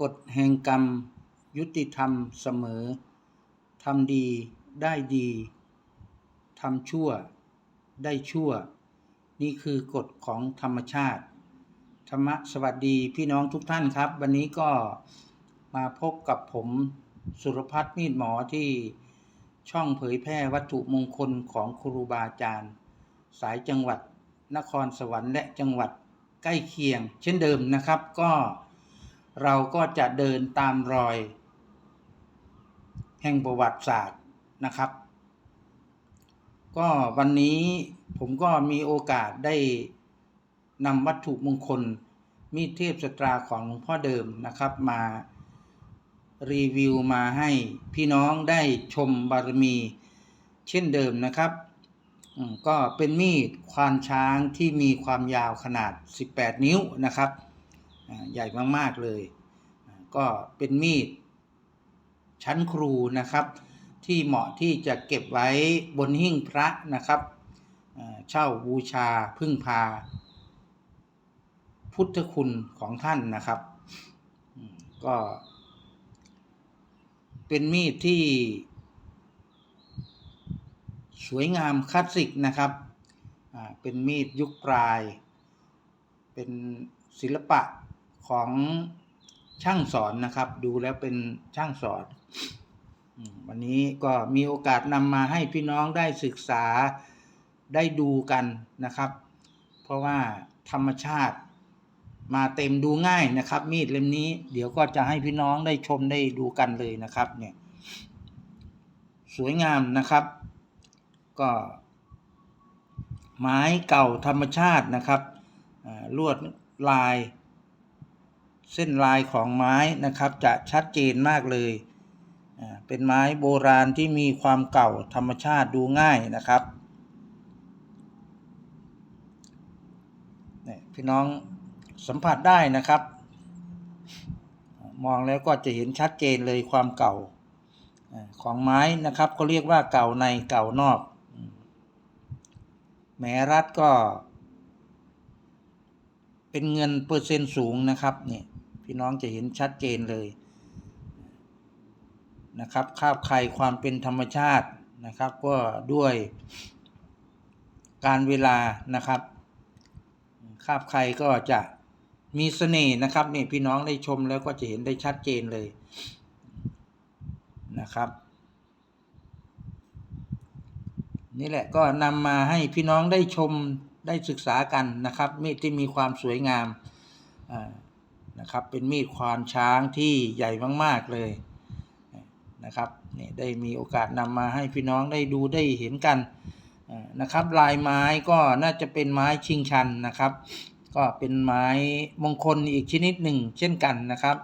กฎแห่งกรรม ยุติธรรมเสมอ ทำดีได้ดี ทำชั่ว ได้ชั่ว นี่คือกฎของธรรมชาติ ธรรมะสวัสดีพี่น้องทุกท่านครับ วันนี้ก็มาพบกับผมสุรพัฒน์มีดหมอที่ช่องเผยแพร่วัตถุมงคลของครูบาอาจารย์ สายจังหวัดนครสวรรค์และจังหวัดใกล้เคียง เช่นเดิมนะครับก็ เราก็จะเดินตามรอย แห่งประวัติศาสตร์นะครับ ก็วันนี้ผมก็มีโอกาสได้นำวัตถุมงคลมีดเทพสตราของหลวงพ่อเดิมนะครับมารีวิวมาให้พี่น้องได้ชมบารมีเช่นเดิมนะครับ ก็เป็นมีดควานช้างที่มีความยาวขนาด 18 นิ้วนะครับ ใหญ่มากๆเลย ก็เป็นมีดชั้นครูนะครับ ที่เหมาะที่จะเก็บไว้บนหิ้งพระนะครับเช่าบูชาพึ่งพา พุทธคุณของท่านนะครับ ก็เป็นมีดที่ สวยงามคลาสสิกนะครับ เป็นมีดยุคปลาย เป็นศิลปะ ของช่างสอนนะครับ ดูแล้วเป็นช่างสอน วันนี้ก็มีโอกาสนำมาให้พี่น้องได้ศึกษาได้ดูกันนะครับ เพราะว่าธรรมชาติมาเต็มดูง่ายนะครับ มีดเล่มนี้ เดี๋ยวก็จะให้พี่น้องได้ชมได้ดูกันเลยนะครับเนี่ยสวยงามนะครับ ก็ ไม้เก่าธรรมชาตินะครับลวดลาย เส้นลายของไม้นะครับ จะชัดเจนมากเลยอ่าเป็นไม้โบราณที่มีความเก่าธรรมชาติดูง่ายนะครับนี่พี่น้องสัมผัสได้นะครับ มองแล้วก็จะเห็นชัดเจนเลยความเก่าของไม้นะครับก็เรียกว่าเก่าในเก่านอกอืมแม้รัดก็ เป็นเงินเปอร์เซ็นต์สูงนะครับเนี่ย พี่น้องจะเห็นชัดเจนเลยนะครับคาบใครความเป็นธรรมชาตินะครับ ก็ด้วยการเวลานะครับคาบใครก็จะมีเสน่ห์นะครับนี่พี่น้องได้ชมแล้วก็จะเห็นได้ชัดเจนเลยนะครับ นี่แหละก็นำมาให้พี่น้องได้ชมได้ศึกษากันนะครับมีดที่มีความสวยงามอ่า นะครับ เป็นมีดควานช้างที่ใหญ่มาก ๆ เลยนะครับนี่ได้มีโอกาสนำมาให้พี่น้องได้ดูได้เห็นกันนะครับ ลายไม้ก็น่าจะเป็นไม้ชิงชันนะครับ ก็เป็นไม้มงคลอีกชนิดหนึ่งเช่นกันนะครับ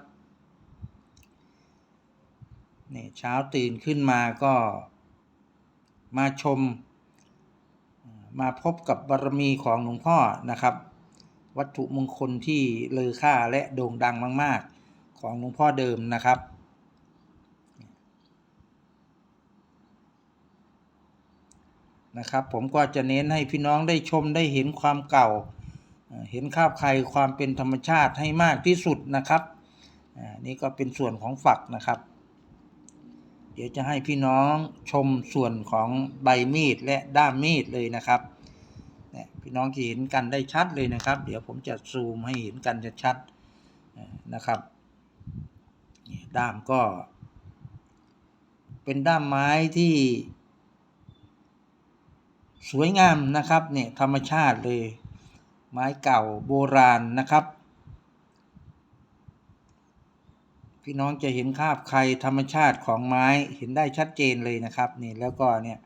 นี่เช้าตื่นขึ้นมาก็มาชม มาพบกับบารมีของหลวงพ่อนะครับ วัตถุมงคลที่เลอค่าและโด่งดังมาก ๆ ของหลวงพ่อเดิมนะครับ นะครับ ผมก็จะเน้นให้พี่น้องได้ชมได้เห็นความเก่า เห็นคาบใครความเป็นธรรมชาติให้มากที่สุดนะครับอ่านี่ก็เป็นส่วนของฝักนะครับ เดี๋ยวจะให้พี่น้องชมส่วนของใบมีดและด้ามมีดเลยนะครับ เนี่ยพี่น้องจะเห็นกันได้ชัดเลยนะครับ เดี๋ยวผมจะซูมให้เห็นกันชัดๆนะครับด้ามก็ เป็นด้ามไม้ที่ สวยงามนะครับเนี่ยธรรมชาติเลย ไม้เก่าโบราณนะครับ พี่น้องจะเห็นคาบใครธรรมชาติของไม้เห็นได้ชัดเจนเลยนะครับนี่แล้วก็เนี่ย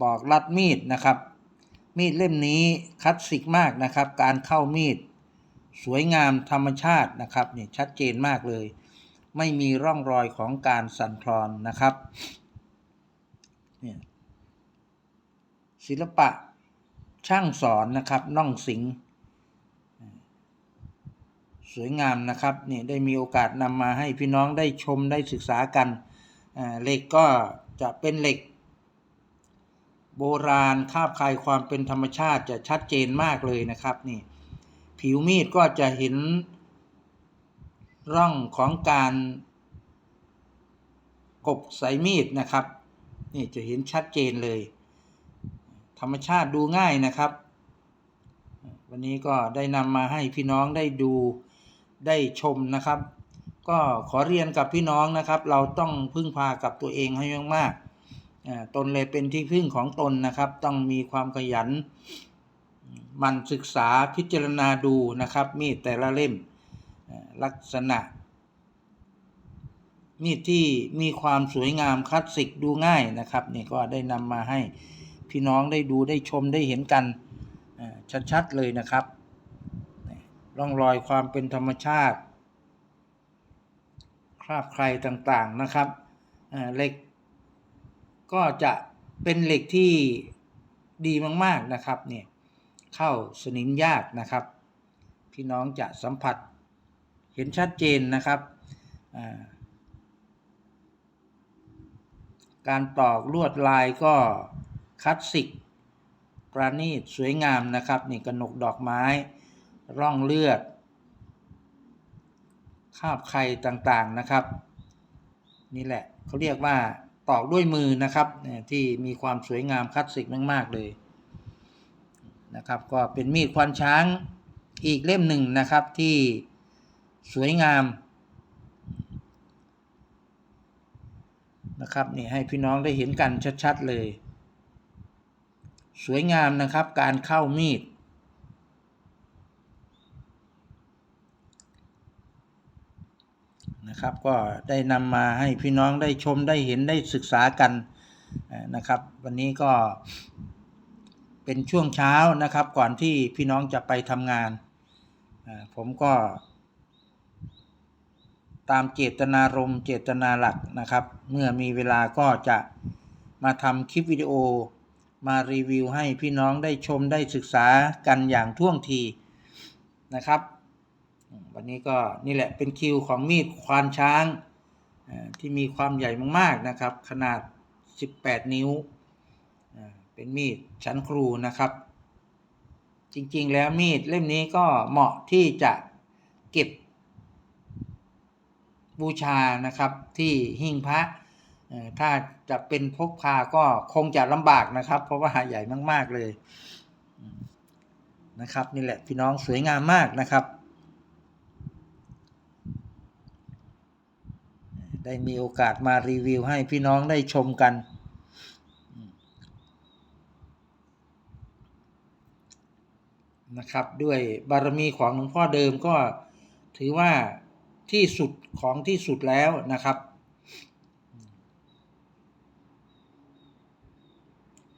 ปอกลัดมีดนะครับ มีดเล่มนี้คลาสสิกมากนะครับ การเข้ามีด สวยงามธรรมชาตินะครับนี่ชัดเจนมากเลย ไม่มีร่องรอยของการสั่นคลอนนะครับเนี่ยศิลปะช่างสอนนะครับน่องสิงสวยงามนะครับนี่ได้มีโอกาสนำมาให้พี่น้องได้ชมได้ศึกษากันเหล็กก็จะเป็นเหล็ก โบราณคาบคายความเป็นธรรมชาติจะชัดเจนมากเลยนะครับนี่ผิวมีดก็จะเห็นร่องของการกบสายมีดนะครับ นี่จะเห็นชัดเจนเลย ธรรมชาติดูง่ายนะครับ วันนี้ก็ได้นำมาให้พี่น้องได้ดูได้ชมนะครับ ก็ขอเรียนกับพี่น้องนะครับ เราต้องพึ่งพากับตัวเองให้มากๆ ตนเลยเป็นที่พึ่งของตนนะครับ ต้องมีความขยันหมันศึกษาพิจารณาดูนะครับ มีดแต่ละเล่มลักษณะ มีดที่มีความสวยงามคลาสสิกดูง่ายนะครับนี่ก็ได้นำมาให้พี่น้องได้ดูได้ชมได้เห็นกันชัดๆเลยนะครับร่องรอยความเป็นธรรมชาติ คราบใครต่างๆนะครับเหล็ก ก็จะเป็นเหล็กที่ดีมากๆนะครับเนี่ยเข้าสนิมยากนะครับ พี่น้องจะสัมผัสเห็นชัดเจนนะครับ การตอกลวดลายก็คลาสสิกปราณีตสวยงามนะครับนี่กระหนกดอกไม้ ร่องเลือด คาบไข่ต่างๆนะครับ นี่แหละเขาเรียกว่า ตอกด้วยมือนะครับเนี่ยที่มีความสวยงามคลาสสิกมาก ๆ เลยนะครับ ก็เป็นมีดควานช้างอีกเล่มหนึ่งนะครับที่สวยงามนะครับนี่ให้พี่น้องได้เห็นกันชัด ๆ เลย สวยงามนะครับการเข้ามีด นะครับ ก็ได้นำมาให้พี่น้องได้ชมได้เห็นได้ศึกษากันนะครับ วันนี้ก็เป็นช่วงเช้านะครับ ก่อนที่พี่น้องจะไปทำงาน ผมก็ ตามเจตนารมณ์เจตนาหลักนะครับ เมื่อมีเวลาก็จะมาทำคลิปวิดีโอมารีวิวให้พี่น้องได้ชมได้ศึกษากันอย่างท่วงทีนะครับ วันนี้ก็นี่แหละเป็นคิวของมีดควานช้างที่มีความใหญ่มากๆนะครับ ขนาด 18 นิ้ว เป็นมีดชั้นครูนะครับ จริงๆแล้วมีดเล่มนี้ก็เหมาะที่จะเก็บบูชานะครับที่หิ้งพระถ้าจะเป็นพกพาก็คงจะลำบากนะครับ เพราะว่าใหญ่มาก ๆ เลยนะครับนี่แหละพี่น้องสวยงามมากนะครับ ได้มีโอกาสมารีวิวให้พี่น้องได้ชมกัน นะครับ ด้วยบารมีของหลวงพ่อเดิมก็ถือว่าที่สุดของที่สุดแล้วนะครับ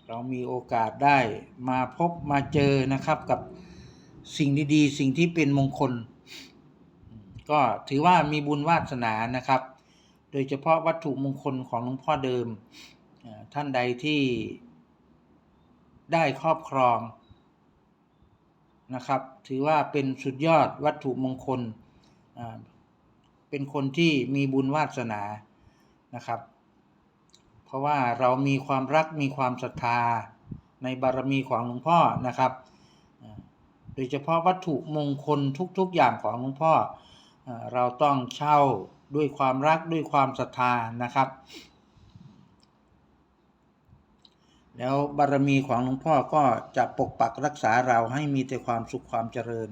เรามีโอกาสได้มาพบมาเจอนะครับกับสิ่งดีๆ สิ่งที่เป็นมงคล ก็ถือว่ามีบุญวาสนานะครับ โดยเฉพาะวัตถุมงคลของหลวงพ่อเดิม ท่านใดที่ได้ครอบครองนะครับ ถือว่าเป็นสุดยอดวัตถุมงคล เป็นคนที่มีบุญวาสนานะครับ เพราะว่าเรามีความรักมีความศรัทธาในบารมีของหลวงพ่อนะครับ โดยเฉพาะวัตถุมงคลทุกๆอย่างของหลวงพ่อ เราต้องเช่า ด้วยความรักด้วยความศรัทธานะครับ แล้วบารมีของหลวงพ่อก็จะปกปักรักษาเราให้มีแต่ความสุขความเจริญ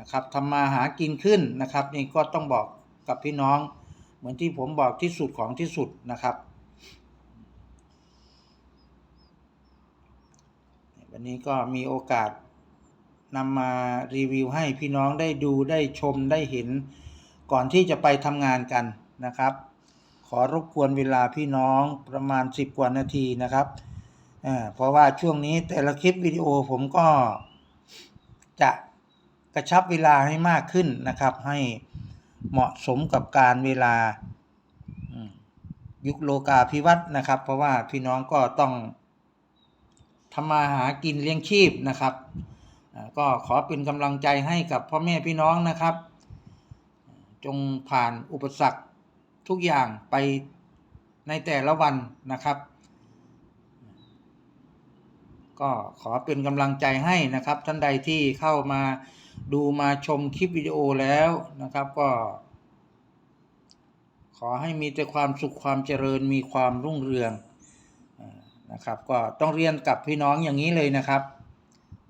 นะครับทำมาหากินขึ้นนะครับนี่ก็ต้องบอกกับพี่น้อง เหมือนที่ผมบอกที่สุดของที่สุดนะครับวันนี้ก็มีโอกาสนำมารีวิวให้พี่น้องได้ดูได้ชมได้เห็น ก่อนที่จะไปทำงานกันนะครับ ขอรบกวนเวลาพี่น้องประมาณ 10 กว่านาทีนะครับเพราะว่าช่วงนี้แต่ละคลิปวิดีโอผมก็จะกระชับเวลาให้มากขึ้นนะครับ ให้เหมาะสมกับการเวลายุคโลกาภิวัตน์นะครับ เพราะว่าพี่น้องก็ต้องทำมาหากินเลี้ยงชีพนะครับ ก็ขอเป็นกำลังใจให้กับพ่อแม่พี่น้องนะครับ จงผ่านอุปสรรคทุกอย่างไปในแต่ละวันนะครับ ก็ขอเป็นกำลังใจให้นะครับ ท่านใดที่เข้ามาดูมาชมคลิปวิดีโอแล้วนะครับก็ ขอให้มีแต่ความสุขความเจริญมีความรุ่งเรืองนะครับ ก็ต้องเรียนกับพี่น้องอย่างนี้เลยนะครับ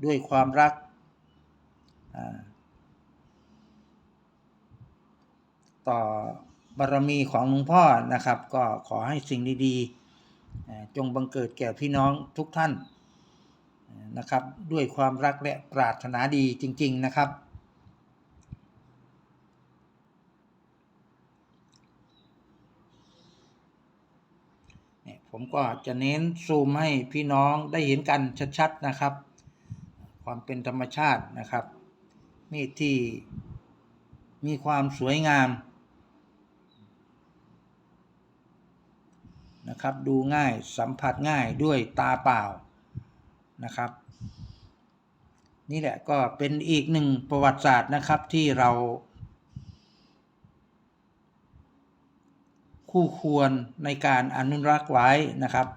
ด้วยความรักอ่า ต่อบารมีของหลวงพ่อนะครับ ก็ขอให้สิ่งดีๆ จงบังเกิดแก่พี่น้องทุกท่านนะครับ ด้วยความรักและปรารถนาดีจริง ๆนะครับ ผมก็จะเน้นซูมให้พี่น้องได้เห็นกันชัดๆนะครับ ความเป็นธรรมชาตินะครับมีดที่มีความสวยงาม นะครับ ดูง่ายสัมผัสง่ายด้วยตาเปล่านะครับ นี่แหละก็เป็นอีกหนึ่งประวัติศาสตร์นะครับที่เรา คู่ควรในการอนุรักษ์ไว้นะครับ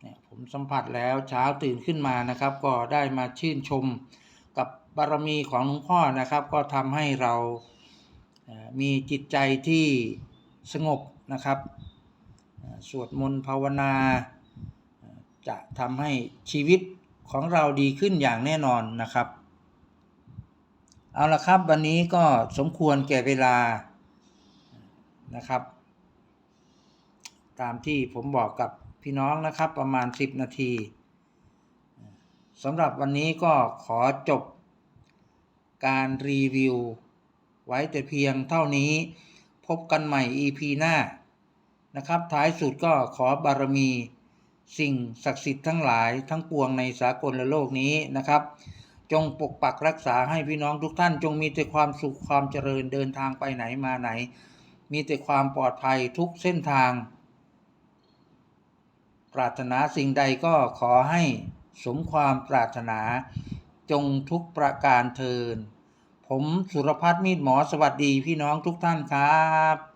เนี่ยผมสัมผัสแล้วเช้าตื่นขึ้นมานะครับ ก็ได้มาชื่นชมกับบารมีของหลวงพ่อนะครับ ก็ทำให้เรามีจิตใจที่ สงบนะครับ สวดมนต์ภาวนา จะทำให้ชีวิตของเราดีขึ้นอย่างแน่นอนนะครับ เอาละครับวันนี้ก็สมควรแก่เวลานะครับ ตามที่ผมบอกกับพี่น้องนะครับประมาณ 10 นาทีสำหรับวันนี้ก็ขอจบการรีวิว ไว้แต่เพียงเท่านี้ พบกันใหม่ EP หน้านะครับ ท้ายสุดก็ขอบารมี สิ่งศักดิ์สิทธิ์ทั้งหลายทั้งปวงในสากลโลกนี้นะครับ จงปกปักรักษาให้พี่น้องทุกท่าน จงมีแต่ความสุขความเจริญเดินทางไปไหนมาไหน มีแต่ความปลอดภัยทุกเส้นทาง ปรารถนาสิ่งใดก็ขอให้สมความปรารถนา จงทุกประการเทิน ผมสุรพัฒน์มีดหมอสวัสดีพี่น้องทุกท่านครับ